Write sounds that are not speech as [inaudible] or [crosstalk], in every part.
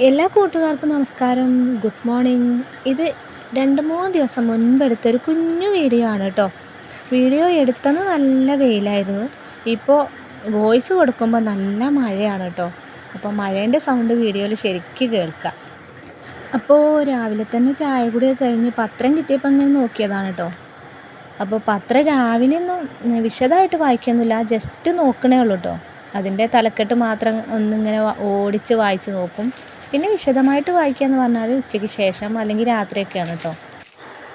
എല്ലാ കൂട്ടുകാർക്കും നമസ്കാരം. ഗുഡ് മോർണിംഗ് ഇത് രണ്ട് മൂന്ന് ദിവസം മുൻപ് ഒരു കുഞ്ഞു വീഡിയോ ആണ് കേട്ടോ. വീഡിയോ എടുത്തത് നല്ല വെയിലായിരുന്നു. ഇപ്പോൾ വോയിസ് കൊടുക്കുമ്പോൾ നല്ല മഴയാണ് കേട്ടോ. അപ്പോൾ മഴേന്റെ സൗണ്ട് വീഡിയോയിൽ ശരിക്കും കേൾക്കാം. അപ്പോൾ രാവിലെ തന്നെ ചായ കൂടിയൊക്കെ കഴിഞ്ഞ് പത്രം കിട്ടിയപ്പോൾ അങ്ങനെ നോക്കിയതാണ് കേട്ടോ. അപ്പോൾ പത്രം രാവിലെ ഒന്നും വിശദമായിട്ട് വായിക്കൊന്നുമില്ല. ജസ്റ്റ് നോക്കണേ ഉള്ളൂ കേട്ടോ. അതിന്റെ തലക്കെട്ട് മാത്രം ഒന്നിങ്ങനെ ഓടിച്ച് വായിച്ച് നോക്കും. പിന്നെ വിശദമായിട്ട് വായിക്കുക എന്ന് പറഞ്ഞാൽ ഉച്ചയ്ക്ക് ശേഷം അല്ലെങ്കിൽ രാത്രിയൊക്കെയാണ് കേട്ടോ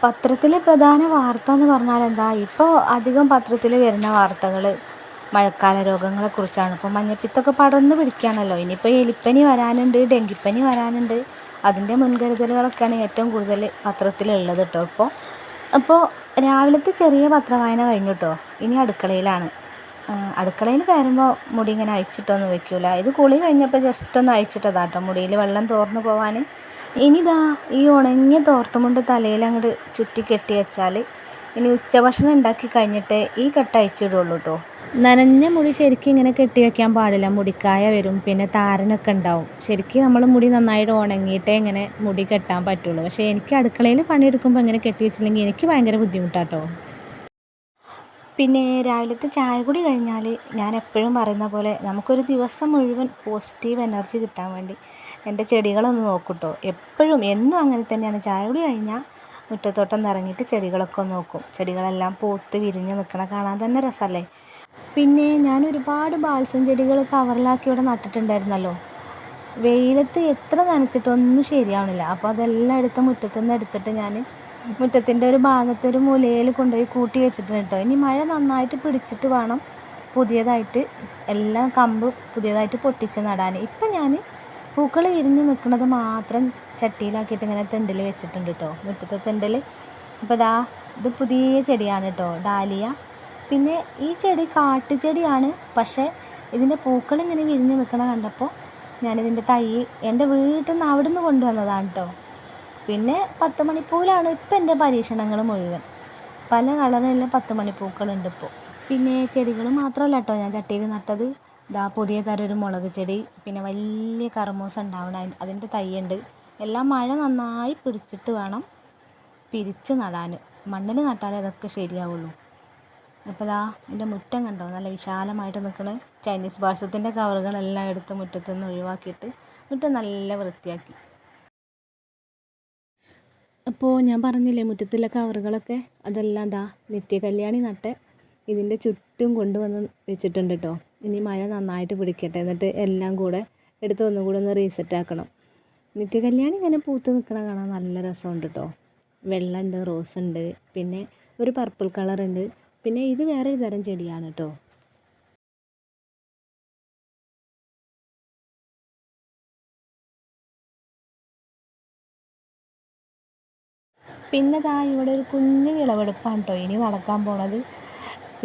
പത്രത്തിലെ പ്രധാന വാർത്ത എന്ന് പറഞ്ഞാൽ എന്താ? ഇപ്പോൾ അധികം പത്രത്തിൽ വരുന്ന വാർത്തകൾ മഴക്കാല രോഗങ്ങളെക്കുറിച്ചാണ് ഇപ്പോൾ മഞ്ഞപ്പിത്തൊക്കെ പടർന്ന് പിടിക്കുകയാണല്ലോ. ഇനിയിപ്പോൾ എലിപ്പനി വരാനുണ്ട് ഡെങ്കിപ്പനി വരാനുണ്ട്. അതിന്റെ മുൻകരുതലുകളൊക്കെയാണ് ഏറ്റവും കൂടുതൽ പത്രത്തിലുള്ളത് കേട്ടോ ഇപ്പോൾ അപ്പോൾ രാവിലത്തെ ചെറിയ പത്രവായന കഴിഞ്ഞു കേട്ടോ ഇനി അടുക്കളയിലാണ്. അടുക്കളയിൽ കയറുമ്പോൾ മുടി ഇങ്ങനെ അയച്ചിട്ടൊന്നും വെക്കൂല. ഇത് കുളി കഴിഞ്ഞപ്പോൾ ജസ്റ്റ് ഒന്ന് അയച്ചിട്ടതാ കേട്ടോ മുടിയിൽ വെള്ളം തോർന്നു പോവാൻ ഇനിതാ ഈ ഉണങ്ങിയ തോർത്തുമുണ്ട് തലയിൽ അങ്ങോട്ട് ചുറ്റി കെട്ടി വെച്ചാൽ ഇനി ഉച്ചഭക്ഷണം ഉണ്ടാക്കി കഴിഞ്ഞിട്ട് ഈ കെട്ട് അഴിച്ചിടുള്ളൂ കേട്ടോ നനഞ്ഞ മുടി ശരിക്കും ഇങ്ങനെ കെട്ടി വെക്കാൻ പാടില്ല. മുടിക്കായ വരും പിന്നെ താരനൊക്കെ ഉണ്ടാവും. ശരിക്കും നമ്മൾ മുടി നന്നായിട്ട് ഉണങ്ങിയിട്ടേ ഇങ്ങനെ മുടി കെട്ടാൻ പറ്റുള്ളൂ. പക്ഷേ എനിക്ക് അടുക്കളയിൽ പണിയെടുക്കുമ്പോൾ ഇങ്ങനെ കെട്ടി വെച്ചില്ലെങ്കിൽ എനിക്ക് ഭയങ്കര ബുദ്ധിമുട്ടാട്ടോ. പിന്നെ രാവിലത്തെ ചായ കൂടി കഴിഞ്ഞാൽ ഞാൻ എപ്പോഴും പറയുന്ന പോലെ നമുക്കൊരു ദിവസം മുഴുവൻ പോസിറ്റീവ് എനർജി കിട്ടാൻ വേണ്ടി എന്റെ ചെടികളൊന്ന് നോക്കൂട്ടോ. എപ്പോഴും എന്നും അങ്ങനെ തന്നെയാണ്. ചായ കൂടി കഴിഞ്ഞാൽ മുറ്റത്തോട്ടം ഇറങ്ങിയിട്ട് ചെടികളൊക്കെ നോക്കും. ചെടികളെല്ലാം പൂത്ത് വിരിഞ്ഞ് നിൽക്കണ കാണാൻ തന്നെ രസമല്ലേ പിന്നെ ഞാൻ ഒരുപാട് ബാൾസം ചെടികൾ കവറിലാക്കി ഇവിടെ നട്ടിട്ടുണ്ടായിരുന്നല്ലോ. വെയിലത്ത് എത്ര നനച്ചിട്ടൊന്നും ശരിയാവണില്ല. അപ്പോൾ അതെല്ലാം എടുത്ത് മുറ്റത്തുനിന്ന് എടുത്തിട്ട് ഞാൻ മുറ്റത്തിന്റെ ഒരു ഭാഗത്ത് ഒരു മൂലയിൽ കൊണ്ടുപോയി കൂട്ടി വെച്ചിട്ടുണ്ട് കേട്ടോ. ഇനി മഴ നന്നായിട്ട് പിടിച്ചിട്ട് വേണം പുതിയതായിട്ട് എല്ലാം കമ്പ് പുതിയതായിട്ട് പൊട്ടിച്ച് നടാൻ ഇപ്പം ഞാൻ പൂക്കൾ വിരിഞ്ഞ് നിൽക്കുന്നത് മാത്രം ചട്ടിയിലാക്കിയിട്ട് ഇങ്ങനെ തെണ്ടിൽ വെച്ചിട്ടുണ്ട് കേട്ടോ. മുറ്റത്തെ തെണ്ടിൽ ഇപ്പോൾ ഇതാ ഇത് പുതിയ ചെടിയാണ് കേട്ടോ ഡാലിയ. പിന്നെ ഈ ചെടി കാട്ടുചെടിയാണ് പക്ഷേ ഇതിന്റെ പൂക്കൾ ഇങ്ങനെ വിരിഞ്ഞ് നിൽക്കണ കണ്ടപ്പോൾ ഞാനിതിന്റെ തൈ എന്റെ വീട്ടിൽ നിന്ന് അവിടെ നിന്ന് കൊണ്ടുവന്നതാണ് കേട്ടോ. പിന്നെ പത്ത് മണിപ്പൂവിലാണ് ഇപ്പം എന്റെ പരീക്ഷണങ്ങൾ മുഴുവൻ. പല കളറിലുള്ള പത്ത് മണിപ്പൂക്കളുണ്ട് ഇപ്പോൾ പിന്നെ ചെടികൾ മാത്രമല്ല കേട്ടോ ഞാൻ ചട്ടിയിൽ നട്ടത്. ഇതാ പുതിയ തരം ഒരു മുളക് ചെടി പിന്നെ വലിയ കർമൂസ ഉണ്ടാവണം. അതിന്റെ തൈയുണ്ട്. എല്ലാം മഴ നന്നായി പിടിച്ചിട്ട് വേണം പിരിച്ച് നടാൻ. മണ്ണിൽ നട്ടാലേ അതൊക്കെ ശരിയാവുള്ളൂ. അപ്പോൾ ഇതാ എന്റെ മുറ്റം കണ്ടോ? നല്ല വിശാലമായിട്ട് നിൽക്കണ. ചൈനീസ് ബാഴ്സത്തിന്റെ കവറുകളെല്ലാം എടുത്ത് മുറ്റത്തുനിന്ന് ഒഴിവാക്കിയിട്ട് മുറ്റം നല്ല വൃത്തിയാക്കി. അപ്പോൾ ഞാൻ പറഞ്ഞില്ലേ മുറ്റത്തിലെ കവറുകളൊക്കെ അതെല്ലാം ദാ നിത്യകല്യാണി നട്ട് ഇതിന്റെ ചുറ്റും കൊണ്ടുവന്ന് വെച്ചിട്ടുണ്ട് കേട്ടോ ഇനി മഴ നന്നായിട്ട് പിടിക്കട്ടെ. എന്നിട്ട് എല്ലാം കൂടെ എടുത്ത് ഒന്നും കൂടെ ഒന്ന് റീസെറ്റ് ആക്കണം. നിത്യകല്യാണി ഇങ്ങനെ പൂത്ത് നിൽക്കണ കാണാൻ നല്ല രസമുണ്ട് കേട്ടോ വെള്ളമുണ്ട് റോസ് ഉണ്ട് പിന്നെ ഒരു പർപ്പിൾ കളറുണ്ട് പിന്നെ ഇത് വേറൊരു തരം ചെടിയാണ് കേട്ടോ പിന്നെ ദാ ഇവിടെ ഒരു കുഞ്ഞു വിളവെടുപ്പാണ് കേട്ടോ ഇനി നടക്കാൻ പോണത്.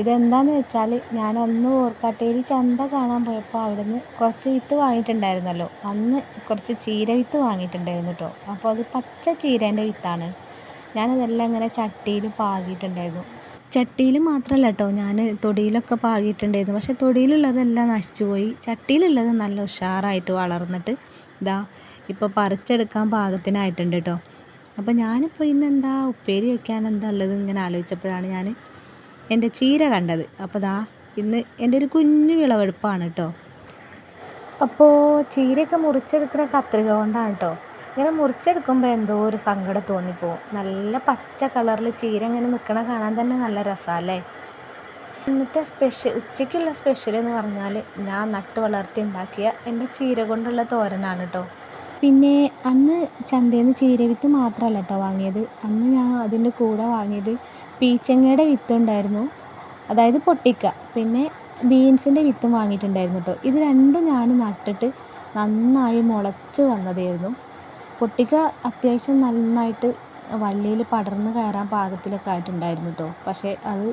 ഇതെന്താന്ന് വെച്ചാൽ ഞാൻ അന്ന് ഓർക്കാട്ടേരി ചന്ത കാണാൻ പോയപ്പോൾ അവിടുന്ന് കുറച്ച് വിത്ത് വാങ്ങിയിട്ടുണ്ടായിരുന്നല്ലോ. അന്ന് കുറച്ച് ചീര വിത്ത് വാങ്ങിയിട്ടുണ്ടായിരുന്നു കേട്ടോ അപ്പോൾ അത് പച്ച ചീരേന്റെ വിത്താണ്. ഞാനതെല്ലാം ഇങ്ങനെ ചട്ടിയിൽ പാകിയിട്ടുണ്ടായിരുന്നു. ചട്ടിയിൽ മാത്രമല്ല കേട്ടോ ഞാൻ തൊടിയിലൊക്കെ പാകിയിട്ടുണ്ടായിരുന്നു. പക്ഷേ തൊടിയിലുള്ളതെല്ലാം നശിച്ചു പോയി ചട്ടിയിലുള്ളത് നല്ല ഉഷാറായിട്ട് വളർന്നിട്ട് ഇതാ ഇപ്പോൾ പറിച്ചെടുക്കാൻ പാകത്തിനായിട്ടുണ്ട് കേട്ടോ അപ്പോൾ ഞാനിപ്പോൾ ഇന്ന് എന്താ ഉപ്പേരി വയ്ക്കാൻ എന്താ ഉള്ളത് ഇങ്ങനെ ആലോചിച്ചപ്പോഴാണ് ഞാൻ എന്റെ ചീര കണ്ടത്. അപ്പോൾ ദാ ഇന്ന് എന്റെ ഒരു കുഞ്ഞു വിളവെടുപ്പാണ് കേട്ടോ അപ്പോൾ ചീരയൊക്കെ മുറിച്ചെടുക്കുന്ന കത്രിക കൊണ്ടാണ് കേട്ടോ ഇങ്ങനെ മുറിച്ചെടുക്കുമ്പോൾ എന്തോ ഒരു സങ്കടം തോന്നിപ്പോവും. നല്ല പച്ച കളറിൽ ചീര ഇങ്ങനെ നിൽക്കണ കാണാൻ തന്നെ നല്ല രസമല്ലേ ഇന്നത്തെ സ്പെഷ്യൽ ഉച്ചയ്ക്കുള്ള സ്പെഷ്യൽ എന്ന് പറഞ്ഞാൽ ഞാൻ നട്ട് വളർത്തി ഉണ്ടാക്കിയ എന്റെ ചീര കൊണ്ടുള്ള തോരനാണ് കേട്ടോ പിന്നെ അന്ന് ചന്തയിൽ നിന്ന് ചീര വിത്ത് മാത്രമല്ല കേട്ടോ വാങ്ങിയത്. അന്ന് ഞാൻ അതിന്റെ കൂടെ വാങ്ങിയത് പീച്ചങ്ങയുടെ വിത്ത് ഉണ്ടായിരുന്നു അതായത് പൊട്ടിക്ക. പിന്നെ ബീൻസിന്റെ വിത്തും വാങ്ങിയിട്ടുണ്ടായിരുന്നു കേട്ടോ ഇത് രണ്ടും ഞാൻ നട്ടിട്ട് നന്നായി മുളച്ച് വന്നതായിരുന്നു. പൊട്ടിക്ക അത്യാവശ്യം നന്നായിട്ട് വള്ളിയിൽ പടർന്ന് കയറാൻ പാകത്തിലൊക്കെ ആയിട്ടുണ്ടായിരുന്നു കേട്ടോ പക്ഷേ അത്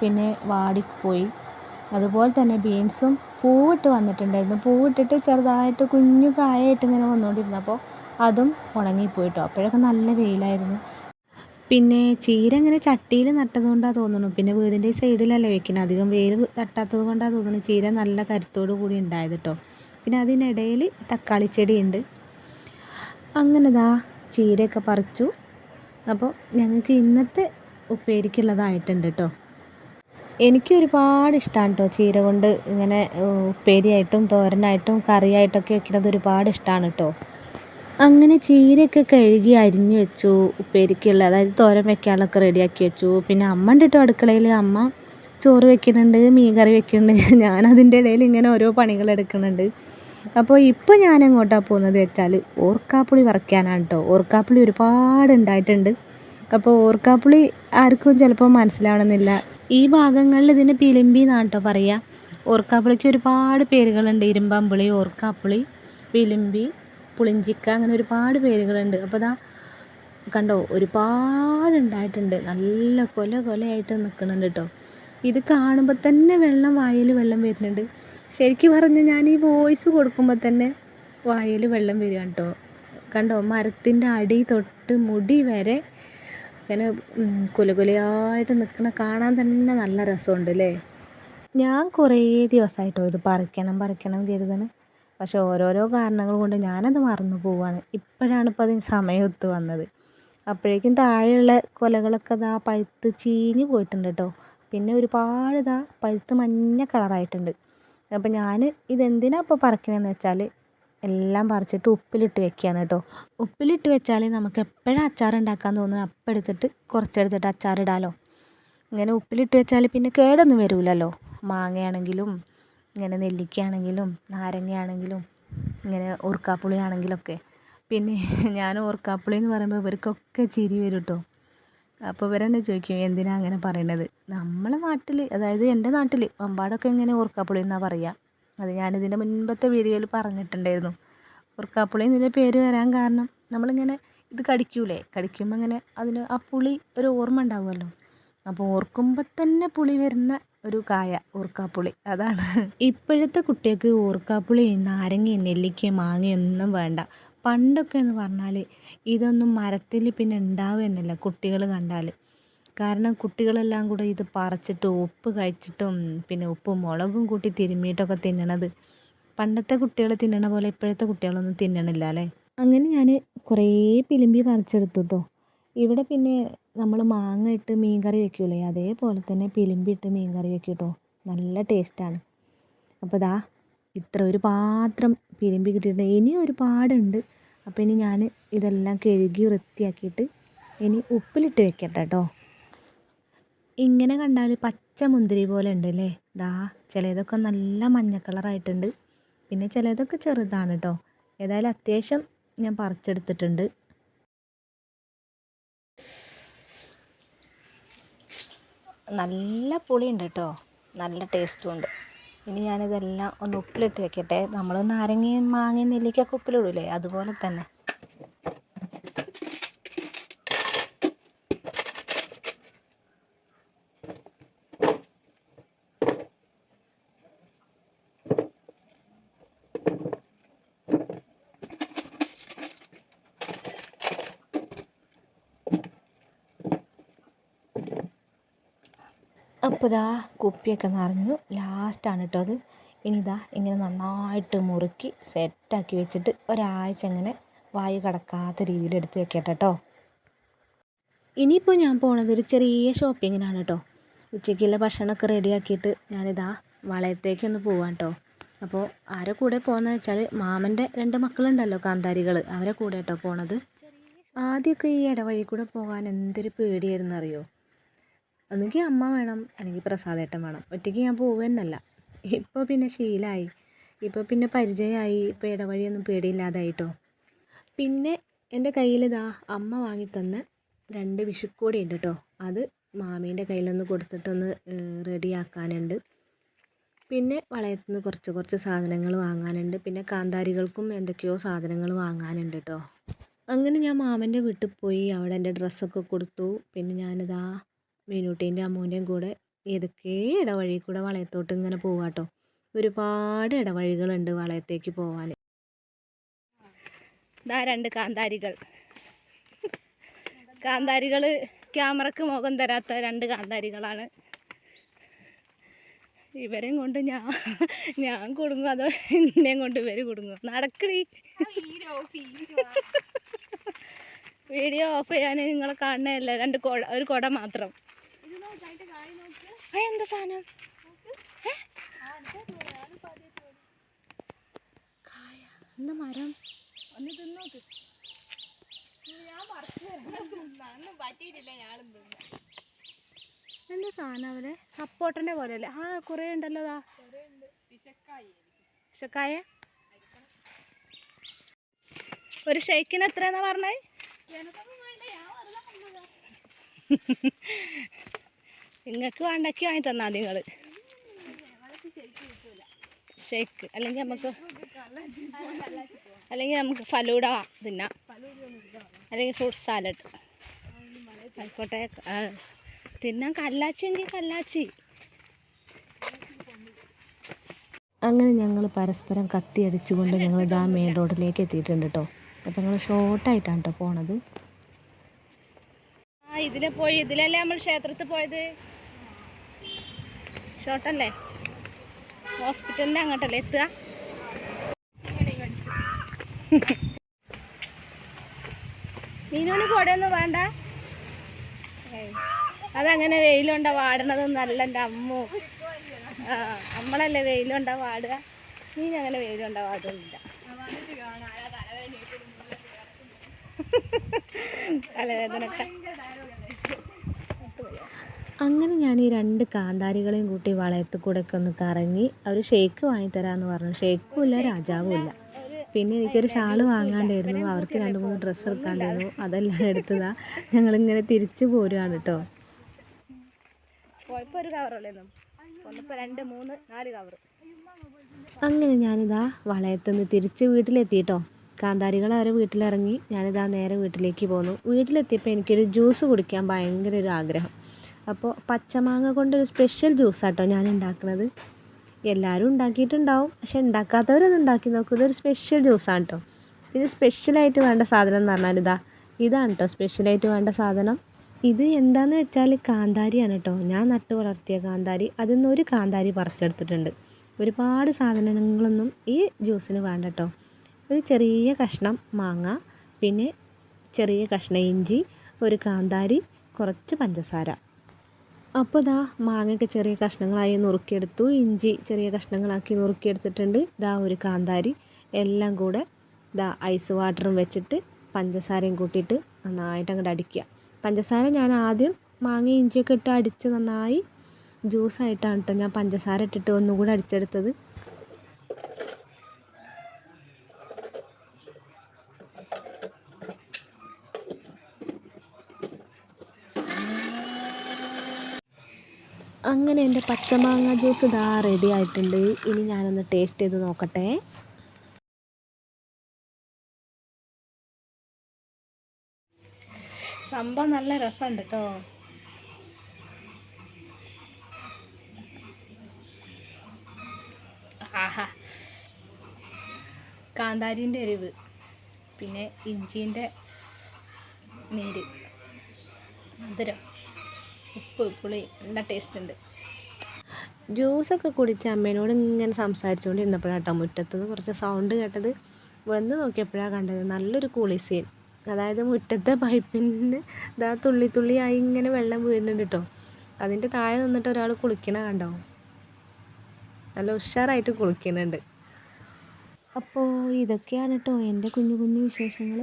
പിന്നെ വാടിപ്പോയി. അതുപോലെ തന്നെ ബീൻസും പൂവിട്ട് വന്നിട്ടുണ്ടായിരുന്നു. പൂവിട്ടിട്ട് ചെറുതായിട്ട് കുഞ്ഞു കായായിട്ട് ഇങ്ങനെ വന്നുകൊണ്ടിരുന്നു അപ്പോൾ അതും ഉണങ്ങിപ്പോയിട്ടോ? അപ്പോഴൊക്കെ നല്ല വെയിലായിരുന്നു. പിന്നെ ചീര ഇങ്ങനെ ചട്ടിയിൽ നട്ടതുകൊണ്ടാണ് തോന്നുന്നു. പിന്നെ വീടിന്റെ സൈഡിലല്ലേ വെക്കുന്നത് അധികം വെയിൽ തട്ടാത്തത് കൊണ്ടാണ് തോന്നുന്നു ചീര നല്ല കരുത്തോടു കൂടി ഉണ്ടായത് കേട്ടോ പിന്നെ അതിനിടയിൽ തക്കാളി ചെടിയുണ്ട്. അങ്ങനെ ദാ ചീരയൊക്കെ പറിച്ചു. അപ്പോൾ ഞങ്ങൾക്ക് ഇന്നത്തെ ഉപ്പേരിക്കുള്ളതായിട്ടുണ്ട് കേട്ടോ എനിക്ക് ഒരുപാട് ഇഷ്ടമാണ് കേട്ടോ ചീര കൊണ്ട് ഇങ്ങനെ ഉപ്പേരിയായിട്ടും തോരനായിട്ടും കറിയായിട്ടൊക്കെ വെക്കുന്നത് ഒരുപാട് ഇഷ്ടമാണ് കേട്ടോ അങ്ങനെ ചീരയൊക്കെ കഴുകി അരിഞ്ഞു വെച്ചു ഉപ്പേരിക്കുള്ള അതായത് തോരൻ വെക്കാനൊക്കെ റെഡിയാക്കി വെച്ചു. പിന്നെ അമ്മ ഉണ്ട് കേട്ടോ അടുക്കളയിൽ അമ്മ ചോറ് വെക്കുന്നുണ്ട് മീൻ കറി വെക്കുന്നുണ്ട്. [laughs] ഞാൻ അതിന്റെ ഇടയിൽ ഇങ്ങനെ ഓരോ പണികൾ എടുക്കുന്നുണ്ട്. അപ്പോൾ ഇപ്പോൾ ഞാൻ എങ്ങോട്ടാണ് പോകുന്നത് വെച്ചാൽ ഓർക്കാപ്പുളി വറക്കാനാണ് കേട്ടോ ഓർക്കാപ്പുളി ഒരുപാട് ഉണ്ടായിട്ടുണ്ട്. അപ്പോൾ ഓർക്കാപ്പുളി ആർക്കും ചിലപ്പോൾ മനസ്സിലാവണമെന്നില്ല. ഈ ഭാഗങ്ങളിൽ ഇതിന് പിലിമ്പി എന്നാട്ടോ പറയുക ഓർക്കാപ്പുളിക്ക് ഒരുപാട് പേരുകളുണ്ട്. ഇരുമ്പാമ്പുളി ഓർക്കാപ്പുളി പിലിമ്പി പുളിഞ്ചിക്ക അങ്ങനെ ഒരുപാട് പേരുകളുണ്ട്. അപ്പോൾ ഇതാ കണ്ടോ ഒരുപാട് ഉണ്ടായിട്ടുണ്ട് നല്ല കൊല കൊലയായിട്ട് നിൽക്കുന്നുണ്ട് കേട്ടോ ഇത് കാണുമ്പോൾ തന്നെ വെള്ളം വായിൽ വെള്ളം വരുന്നുണ്ട്. ശരിക്കും പറഞ്ഞാൽ ഞാൻ ഈ വോയിസ് കൊടുക്കുമ്പോൾ തന്നെ വായിൽ വെള്ളം വരിക കേട്ടോ കണ്ടോ മരത്തിന്റെ അടി തൊട്ട് മുടി വരെ ഇങ്ങനെ കുലകുലയായിട്ട് നിൽക്കണ കാണാൻ തന്നെ നല്ല രസമുണ്ട് അല്ലേ ഞാൻ കുറേ ദിവസമായിട്ടോ ഇത് പറിക്കണം പറിക്കണം കരുതണ്. പക്ഷെ ഓരോരോ കാരണങ്ങൾ കൊണ്ട് ഞാനത് മറന്നു പോവാണ്. ഇപ്പോഴാണ് ഇപ്പോൾ അതിന് സമയമൊത്ത് വന്നത്. അപ്പോഴേക്കും താഴെയുള്ള കൊലകളൊക്കെ ഇതാ പഴുത്ത് ചീഞ്ഞ് പോയിട്ടുണ്ട് കേട്ടോ. പിന്നെ ഒരുപാട് ഇതാ പഴുത്ത് മഞ്ഞ കളറായിട്ടുണ്ട്. അപ്പോൾ ഞാൻ ഇതെന്തിനാണ് ഇപ്പോൾ പറിക്കണമെന്ന് വെച്ചാൽ എല്ലാം പറിച്ചിട്ട് ഉപ്പിലിട്ട് വെക്കുകയാണ് കേട്ടോ. ഉപ്പിലിട്ട് വെച്ചാൽ നമുക്ക് എപ്പോഴും അച്ചാർ ഉണ്ടാക്കാൻ തോന്നുന്നത് അപ്പം എടുത്തിട്ട് കുറച്ചെടുത്തിട്ട് അച്ചാർ ഇടാമല്ലോ ഇങ്ങനെ ഉപ്പിലിട്ട് വെച്ചാൽ പിന്നെ കേടൊന്നും വരില്ലല്ലോ മാങ്ങയാണെങ്കിലും ഇങ്ങനെ നെല്ലിക്കയാണെങ്കിലും നാരങ്ങയാണെങ്കിലും ഇങ്ങനെ ഓർക്കാപ്പുളി ആണെങ്കിലൊക്കെ പിന്നെ ഞാൻ ഓർക്കാപ്പുളി എന്ന് പറയുമ്പോൾ ഇവർക്കൊക്കെ ചിരി വരും കേട്ടോ. അപ്പോൾ ഇവരെന്നെ ചോദിക്കും എന്തിനാണ് അങ്ങനെ പറയണത്? നമ്മളെ നാട്ടിൽ അതായത് എന്റെ നാട്ടിൽ അമ്പാടൊക്കെ ഇങ്ങനെ ഓർക്കാപ്പുളി എന്നാണ് പറയുക അത് ഞാനിതിന്റെ മുൻപത്തെ വീഡിയോയിൽ പറഞ്ഞിട്ടുണ്ടായിരുന്നു. ഉറുക്കാപ്പുളി ഇതിന്റെ പേര് വരാൻ കാരണം നമ്മളിങ്ങനെ ഇത് കടിക്കൂലേ? കടിക്കുമ്പോൾ അങ്ങനെ അതിന് ആ പുളി ഒരു ഓർമ്മ ഉണ്ടാവുമല്ലോ. അപ്പോൾ ഓർക്കുമ്പോൾ തന്നെ പുളി വരുന്ന ഒരു കായ ഓർക്കാപ്പുളി. അതാണ്. ഇപ്പോഴത്തെ കുട്ടികൾക്ക് ഓർക്കാപ്പുളി നാരങ്ങയും നെല്ലിക്കയും മാങ്ങയൊന്നും വേണ്ട. പണ്ടൊക്കെ എന്ന് പറഞ്ഞാൽ ഇതൊന്നും മരത്തിൽ പിന്നെ ഉണ്ടാവുകയെന്നല്ല കുട്ടികൾ കണ്ടാൽ കാരണം കുട്ടികളെല്ലാം കൂടെ ഇത് പറിച്ചിട്ട് ഉപ്പ് കഴിച്ചിട്ടും പിന്നെ ഉപ്പും മുളകും കൂട്ടി തിരുമ്മിയിട്ടൊക്കെ തിന്നണത്. പണ്ടത്തെ കുട്ടികൾ തിന്നണ പോലെ ഇപ്പോഴത്തെ കുട്ടികളൊന്നും തിന്നണില്ല അല്ലേ? അങ്ങനെ ഞാൻ കുറേ പിലിമ്പി പറിച്ചെടുത്തു കേട്ടോ ഇവിടെ പിന്നെ നമ്മൾ മാങ്ങ ഇട്ട് മീൻ കറി വെക്കൂലേ അതേപോലെ തന്നെ പിലിമ്പി ഇട്ട് മീൻ കറി വെക്കും കേട്ടോ നല്ല ടേസ്റ്റാണ്. അപ്പോൾ ഇതാ ഇത്ര ഒരു പാത്രം പിലിമ്പി കിട്ടിയിട്ടുണ്ട്. ഇനിയും ഒരുപാടുണ്ട്. അപ്പോൾ ഇനി ഞാൻ ഇതെല്ലാം കഴുകി വൃത്തിയാക്കിയിട്ട് ഇനി ഉപ്പിലിട്ട് വെക്കട്ടെ കേട്ടോ. ഇങ്ങനെ കണ്ടാൽ പച്ച മുന്തിരി പോലെ ഉണ്ട് അല്ലേ ദാ ചിലതൊക്കെ നല്ല മഞ്ഞ കളറായിട്ടുണ്ട് പിന്നെ ചിലതൊക്കെ ചെറുതാണ് കേട്ടോ ഏതായാലും അത്യാവശ്യം ഞാൻ പറിച്ചെടുത്തിട്ടുണ്ട്. നല്ല പുളിയുണ്ട് കേട്ടോ നല്ല ടേസ്റ്റും ഉണ്ട്. ഇനി ഞാനിതെല്ലാം ഒന്ന് ഉപ്പിലിട്ട് വെക്കട്ടെ. നമ്മൾ നാരങ്ങയും മാങ്ങയും നെല്ലിക്കൊക്കെ ഉപ്പിലിടൂലേ? അതുപോലെ തന്നെ. അപ്പോൾ ഇതാ കുപ്പിയൊക്കെ നിറഞ്ഞു. ലാസ്റ്റാണ് കേട്ടോ അത്. ഇനി ഇതാ ഇങ്ങനെ നന്നായിട്ട് മുറുക്കി സെറ്റാക്കി വെച്ചിട്ട് ഒരാഴ്ച ഇങ്ങനെ വായു കടക്കാത്ത രീതിയിൽ എടുത്ത് വെക്കട്ടെ കേട്ടോ ഇനിയിപ്പോൾ ഞാൻ പോണത് ഒരു ചെറിയ ഷോപ്പിങ്ങിനാണ് കേട്ടോ ഉച്ചയ്ക്കുള്ള ഭക്ഷണമൊക്കെ റെഡിയാക്കിയിട്ട് ഞാനിതാ വളയത്തേക്കൊന്ന് പോവാം കേട്ടോ അപ്പോൾ ആരെ കൂടെ പോകുന്നത് വെച്ചാൽ മാമന്റെ രണ്ട് മക്കളുണ്ടല്ലോ കാന്താരികൾ അവരെ കൂടെ കേട്ടോ പോണത്. ആദ്യമൊക്കെ ഈ ഇടവഴി കൂടെ പോകാൻ എന്തൊരു പേടിയായിരുന്നു അറിയോ ഒന്നുകിൽ അമ്മ വേണം അല്ലെങ്കിൽ പ്രസാദേട്ടൻ വേണം. ഒറ്റയ്ക്ക് ഞാൻ പോവുന്നല്ല. ഇപ്പോൾ പിന്നെ ശീലമായി ഇപ്പോൾ പിന്നെ പരിചയമായി ഇപ്പോൾ ഇടവഴിയൊന്നും പേടിയില്ലാതായിട്ടോ. പിന്നെ എന്റെ കയ്യിൽ ഇതാ അമ്മ വാങ്ങിത്തന്ന രണ്ട് വിഷുക്കോടി ഉണ്ട് കേട്ടോ അത് മാമീന്റെ കയ്യിലൊന്ന് കൊടുത്തിട്ടൊന്ന് റെഡിയാക്കാനുണ്ട്. പിന്നെ വളയത്തു നിന്ന് കുറച്ച് കുറച്ച് സാധനങ്ങൾ വാങ്ങാനുണ്ട്. പിന്നെ കാന്താരികൾക്കും എന്തൊക്കെയോ സാധനങ്ങൾ വാങ്ങാനുണ്ട് കേട്ടോ അങ്ങനെ ഞാൻ മാമന്റെ വീട്ടിൽ പോയി. അവിടെ എന്റെ ഡ്രസ്സൊക്കെ കൊടുത്തു. പിന്നെ ഞാനിതാ മീനൂട്ടീന്റെ അമ്മൂന്റെയും കൂടെ ഏതൊക്കെ ഇടവഴി കൂടെ വളയത്തോട്ട് ഇങ്ങനെ പോവാട്ടോ. ഒരുപാട് ഇടവഴികളുണ്ട് വളയത്തേക്ക് പോവാൻ. ഇതാ രണ്ട് കാന്താരികൾ. കാന്താരികൾ ക്യാമറക്ക് മുഖം തരാത്ത രണ്ട് കാന്താരികളാണ്. ഇവരെയും കൊണ്ട് ഞാൻ ഞാൻ കുടുങ്ങും അതോ എന്നെയും കൊണ്ട് ഇവർ കുടുങ്ങും? നടക്കണി വീഡിയോ ഓഫ് ചെയ്യാൻ നിങ്ങളെ കാണുന്നതല്ല? രണ്ട് കുട ഒരു കുട മാത്രം. എന്താ സാധനം? കായ. എന്താ മരം? ഒന്ന് തിന്നോക്ക് എന്താ സാധനം അവരെ? സപ്പോർട്ടിന്റെ പോലെ അല്ലേ ആ കുറെ ഉണ്ടല്ലോ അതാ വിശക്കായി ഒരു ഷെയ്ക്കിന് എത്രയാന്നാ പറഞ്ഞത് [laughs] എനക്കൊന്നും വേണ്ട ഞാൻ വെറുതെ വന്നതാ. നിങ്ങൾക്ക് വേണ്ടക്കി വാങ്ങി തന്നാൽ നിങ്ങൾ ഷേക്ക്. അല്ലെങ്കിൽ നമുക്ക് അല്ലെങ്കിൽ നമുക്ക് ഫലൂഡ തിന്നാം. അല്ലെങ്കിൽ ഫ്രൂട്ട് സാലഡ്. ആയിക്കോട്ടെ. തിന്നാൻ കല്ലാച്ചി എങ്കിൽ കല്ലാച്ചി. അങ്ങനെ ഞങ്ങൾ പരസ്പരം കത്തിയടിച്ചുകൊണ്ട് ഞങ്ങൾ ഇതാ മെയിൻ റോഡിലേക്ക് എത്തിയിട്ടുണ്ട് കേട്ടോ അപ്പം ഞങ്ങൾ ഷോർട്ടായിട്ടാണ് കേട്ടോ പോണത്. ആ ഇതിലെ പോയി. ഇതിലല്ലേ നമ്മൾ ക്ഷേത്രത്തിൽ പോയത്? ഷോർട്ടല്ലേ ഹോസ്പിറ്റലിന്റെ അങ്ങോട്ടല്ലേ എത്തുക? മീനൂന് കൂടെയൊന്നും വേണ്ട. അതങ്ങനെ വെയിലുണ്ട വാടണതൊന്നും അല്ല എന്റെ അമ്മു. നമ്മളല്ലേ വെയിലുണ്ട വാടുക. മീൻ അങ്ങനെ വെയിലുണ്ട വാടുന്നില്ല. തലവേദന അങ്ങനെ ഞാൻ ഈ രണ്ട് കാന്താരികളെയും കൂട്ടി വളയത്ത് കൂടെ ഒക്കെ ഒന്ന് കറങ്ങി അവർ ഷേക്ക് വാങ്ങിത്തരാമെന്ന് പറഞ്ഞു. ഷേക്കും ഇല്ല രാജാവും ഇല്ല. പിന്നെ എനിക്കൊരു ഷാൾ വാങ്ങാണ്ടായിരുന്നു. അവർക്ക് രണ്ട് മൂന്ന് ഡ്രസ്സ് എടുക്കാണ്ടായിരുന്നു. അതെല്ലാം എടുത്തതാ. ഞങ്ങളിങ്ങനെ തിരിച്ചു പോരുകയാണ് കേട്ടോ പോയപ്പോൾ ഒരു കവറുള്ളൂ ഒന്നിപ്പോൾ രണ്ട് മൂന്ന് നാല് കവർ അങ്ങനെ ഞാനിതാ വളയത്തുനിന്ന് തിരിച്ച് വീട്ടിലെത്തിയിട്ടോ കാന്താരികൾ അവരെ വീട്ടിലിറങ്ങി ഞാനിതാ നേരെ വീട്ടിലേക്ക് പോന്നു. വീട്ടിലെത്തിയപ്പോൾ എനിക്കൊരു ജ്യൂസ് കുടിക്കാൻ ഭയങ്കര ഒരു ആഗ്രഹം. അപ്പോൾ പച്ചമാങ്ങ കൊണ്ടൊരു സ്പെഷ്യൽ ജ്യൂസാട്ടോ ഞാൻ ഉണ്ടാക്കുന്നത് എല്ലാവരും ഉണ്ടാക്കിയിട്ടുണ്ടാവും. പക്ഷെ ഉണ്ടാക്കാത്തവരൊന്നും ഉണ്ടാക്കി നോക്കും. ഇതൊരു സ്പെഷ്യൽ ജ്യൂസാണ് കേട്ടോ ഇത് സ്പെഷ്യലായിട്ട് വേണ്ട സാധനം എന്ന് പറഞ്ഞാൽ ഇതാ ഇതാണ് കേട്ടോ സ്പെഷ്യലായിട്ട് വേണ്ട സാധനം. ഇത് എന്താണെന്ന് വെച്ചാൽ കാന്താരിയാണ് കേട്ടോ ഞാൻ നട്ടു വളർത്തിയ കാന്താരി. അതിൽ നിന്ന് ഒരു കാന്താരി പറിച്ചെടുത്തിട്ടുണ്ട്. ഒരുപാട് സാധനങ്ങളൊന്നും ഈ ജ്യൂസിന് വേണ്ട കേട്ടോ ഒരു ചെറിയ കഷ്ണം മാങ്ങ പിന്നെ ചെറിയ കഷ്ണം ഇഞ്ചി ഒരു കാന്താരി കുറച്ച് പഞ്ചസാര. അപ്പോൾ ദാ മാങ്ങയൊക്കെ ചെറിയ കഷ്ണങ്ങളായി നുറുക്കിയെടുത്തു. ഇഞ്ചി ചെറിയ കഷ്ണങ്ങളാക്കി നുറുക്കിയെടുത്തിട്ടുണ്ട്. ദാ ഒരു കാന്താരി. എല്ലാം കൂടെ ദാ ഐസ് വാട്ടറും വെച്ചിട്ട് പഞ്ചസാരയും കൂട്ടിയിട്ട് നന്നായിട്ട് അങ്ങോട്ട് അടിക്കുക. പഞ്ചസാര ഞാൻ ആദ്യം മാങ്ങ ഇഞ്ചിയൊക്കെ ഇട്ട് അടിച്ച് നന്നായി ജ്യൂസായിട്ടാണ് കേട്ടോ ഞാൻ പഞ്ചസാര ഇട്ടിട്ട് ഒന്നുകൂടെ അടിച്ചെടുത്തത്. അങ്ങനെ എന്റെ പച്ചമാങ്ങ ജ്യൂസ് ഇതാ റെഡി ആയിട്ടുണ്ട്. ഇനി ഞാനൊന്ന് ടേസ്റ്റ് ചെയ്ത് നോക്കട്ടെ. സംഭവം നല്ല രസമുണ്ട് കേട്ടോ ആഹാ. കാന്താരിന്റെ എരിവ് പിന്നെ ഇഞ്ചീന്റെ നീര് മധുരം. ഉപ്പ് പുളി ടേസ്റ്റ് ഉണ്ട്. ജ്യൂസൊക്കെ കുടിച്ച് അമ്മേനോട് ഇങ്ങനെ സംസാരിച്ചുകൊണ്ട് ഇരുന്നപ്പോഴാണ് കേട്ടോ കുറച്ച് സൗണ്ട് കേട്ടത്. വന്ന് നോക്കിയപ്പോഴാണ് കണ്ടത് നല്ലൊരു കുളിസീൻ അതായത് മുറ്റത്തെ പൈപ്പിന് ഇതാ തുള്ളി തുള്ളിയായി ഇങ്ങനെ വെള്ളം വീഴുന്നുണ്ട് കേട്ടോ അതിന്റെ താഴെ നിന്നിട്ട് ഒരാൾ കുളിക്കണ കണ്ടോ? നല്ല ഉഷാറായിട്ട് കുളിക്കുന്നുണ്ട്. അപ്പോൾ ഇതൊക്കെയാണ് കേട്ടോ എന്റെ കുഞ്ഞു കുഞ്ഞു വിശേഷങ്ങൾ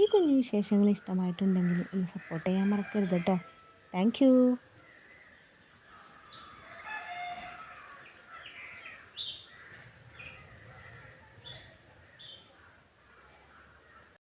ഈ കുഞ്ഞു വിശേഷങ്ങൾ ഇഷ്ടമായിട്ടുണ്ടെങ്കിൽ ഒന്ന് സപ്പോർട്ട് ചെയ്യാൻ മറക്കരുത് കേട്ടോ ಥ್ಯಾಂಕ್ ಯು